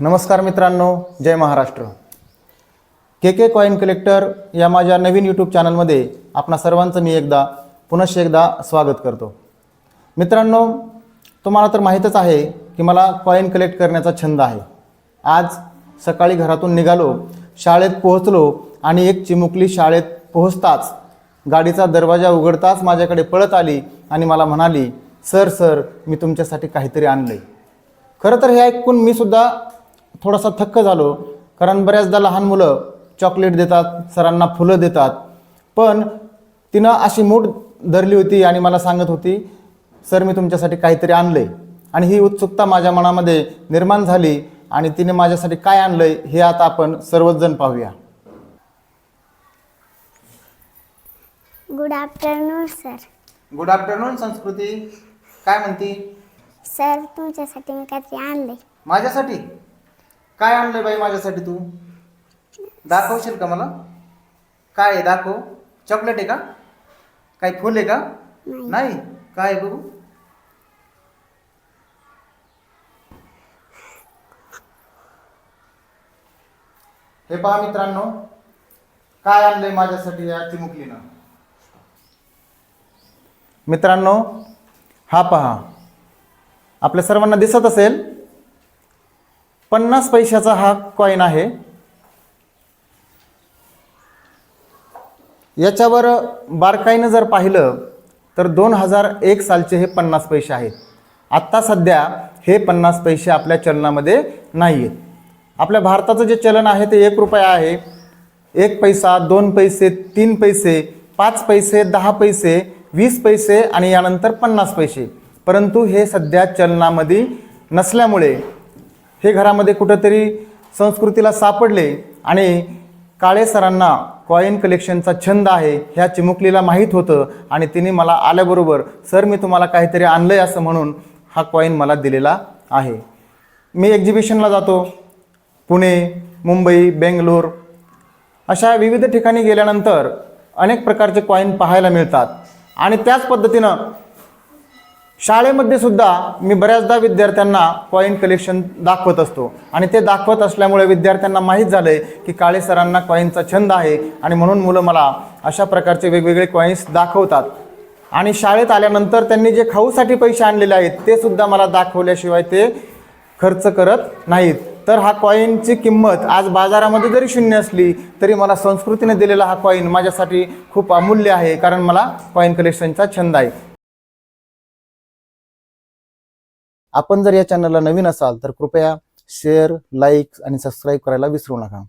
नमस्कार मित्रांनो जय Maharashtra. K K coin collector या माझ्या नवीन यूट्यूब चॅनलमध्ये आपणा सर्वांचं मी एकदा पुनश्च एकदा स्वागत करतो. मित्रांनो तुम्हाला तर माहीतच आहे की मला कॉईन कलेक्ट करण्याचा छंद आहे. आज सकाळी घरातून निघालो शाळेत पोहोचलो आणि एक चिमुकली शाळेत पोहोचताच गाडीचा दरवाजा उघडताच माझ्याकडे पळत आली आणि मला म्हणाली सर सर मी तुमच्यासाठी काहीतरी आणलं आहे खरं तर हे ऐकून मी सुद्धा थोडासा थक्क झालो कारण बऱ्याचदा लहान मुलं चॉकलेट देतात सरांना फुलं देतात. पण तिनं अशी मूठ धरली होती आणि मला सांगत होती सर मी तुमच्यासाठी काहीतरी आणलंय. आणि ही उत्सुकता माझ्या मनामध्ये निर्माण झाली आणि तिने माझ्यासाठी काय आणलंय हे आता आपण सर्वच जण पाहूया. Good afternoon sir good afternoon Sanskruti. काय म्हणती? सर तुमच्यासाठी मी काहीतरी आणले माझ्यासाठी? काय आणलंय बाई माझ्यासाठी तू? दाखवशील का मला? काय आहे? दाखव. चॉकलेट आहे का? काही फुल आहे का? नाही. काय बघू. हे पहा मित्रांनो काय आणलंय माझ्यासाठी या चिमुकलीनं? मित्रांनो हा पहा. आपल्या सर्वांना दिसत असेल पन्नास पैशाचा हा कॉईन आहे. याच्यावर बारकाईनं जर पाहिलं तर दोन हजार एक सालचे हे पन्नास पैसे आहेत. आत्ता सध्या हे पन्नास पैसे आपल्या चलनामध्ये नाही आहेत आपल्या भारताचं जे चलन आहे ते एक रुपया आहे. एक पैसा दोन पैसे तीन पैसे पाच पैसे दहा पैसे वीस पैसे आणि यानंतर पन्नास पैसे. परंतु हे सध्या चलनामध्ये नसल्यामुळे हे घरामध्ये कुठंतरी संस्कृतीला सापडले आणि काळे सरांना कॉईन कलेक्शनचा छंद आहे ह्या चिमुकलीला माहीत होतं आणि तिने मला आल्याबरोबर सर मी तुम्हाला काहीतरी आणलं आहे असं म्हणून हा कॉईन मला दिलेला आहे. मी एक्झिबिशनला जातो. पुणे मुंबई बेंगलोर अशा विविध ठिकाणी गेल्यानंतर अनेक प्रकारचे कॉईन पाहायला मिळतात आणि त्याच पद्धतीनं शाळेमध्ये सुद्धा मी बऱ्याचदा विद्यार्थ्यांना कॉईन कलेक्शन दाखवत असतो. आणि ते दाखवत असल्यामुळे विद्यार्थ्यांना माहीत झालं आहे की काळे सरांना कॉईनचा छंद आहे आणि म्हणून मुलं मला अशा प्रकारचे वेगवेगळे कॉईन्स दाखवतात. आणि शाळेत आल्यानंतर त्यांनी जे खाऊसाठी पैसे आणलेले आहेत ते सुद्धा मला दाखवल्याशिवाय ते खर्च करत नाहीत. तर हा कॉईनची किंमत आज बाजारामध्ये जरी शून्य असली तरी मला संस्कृतीने दिलेला हा कॉईन माझ्यासाठी खूप अमूल्य आहे कारण मला कॉईन कलेक्शनचा छंद आहे. आपण जर या चॅनलला नवीन असाल तर कृपया शेअर लाईक आणि सबस्क्राईब करायला विसरू नका.